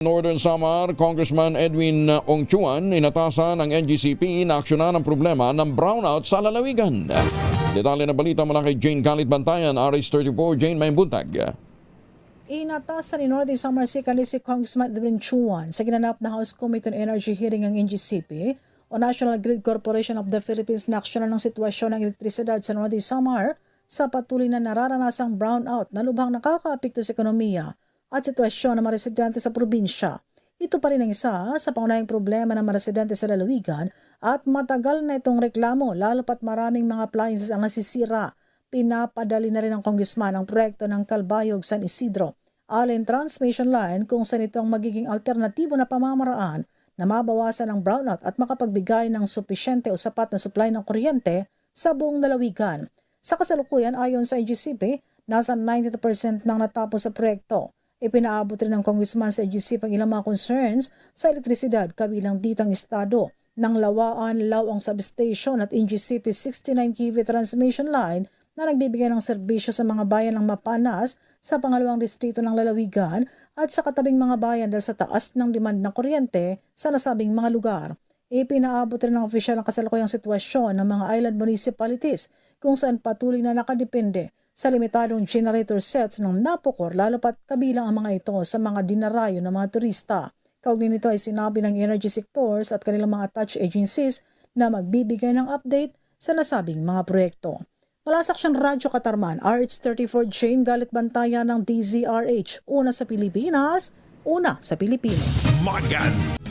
Northern Samar, Congressman Edwin Ongchuan, inatasan ng NGCP na aksyonan ang problema ng brownout sa lalawigan. Detalye ng balita mula kay Jane Galit Bantayan, RH34, Jane Maybuntag. Inatasan ni Northern Samar si Congressman Edwin Chuan sa ginanap na House Committee on Energy hearing ng NGCP o National Grid Corporation of the Philippines na aksyonan ng sitwasyon ng elektrisidad sa Northern Samar sa patuloy na nararanasang brownout na lubhang nakakaapekto sa ekonomiya at sitwasyon ng mga residente sa probinsya. Ito pa rin ang isa sa pangunahing problema ng mga residente sa lalawigan at matagal na itong reklamo lalo pat maraming mga appliances ang nasisira. Pinapadali na rin ng congressman ang proyekto ng Kalbayog San Isidro allen transmission line kung saan ito ang magiging alternatibo na pamamaraan na mabawasan ang brownout at makapagbigay ng supisyente o sapat na supply ng kuryente sa buong lalawigan. Sa kasalukuyan, ayon sa NGCP, nasa 92% nang natapos sa proyekto. Ipinaabot rin ng congressman sa NGCP ang ilang mga concerns sa elektrisidad kabilang ditang estado ng Lawaan Lawang Substation at NGCP 69 kV transmission line na nagbibigay ng serbisyo sa mga bayan ng Mapanas sa pangalawang distrito ng Lalawigan at sa katabing mga bayan dahil sa taas ng demand ng kuryente sa nasabing mga lugar. Ipinaabot rin ng opisyal ang kasalukuyang sitwasyon ng mga island municipalities kung saan patuloy na nakadepende sa limitadong generator sets ng napukor lalo pat kabilang ang mga ito sa mga dinarayo ng mga turista. Kaugnay nito ay sinabi ng energy sectors at kanilang mga attached agencies na magbibigay ng update sa nasabing mga proyekto. Mula sa Aksyon Radyo Katarman, RH34 Jane Galit Bantayan ng DZRH. Una sa Pilipinas, una sa Pilipino. Magan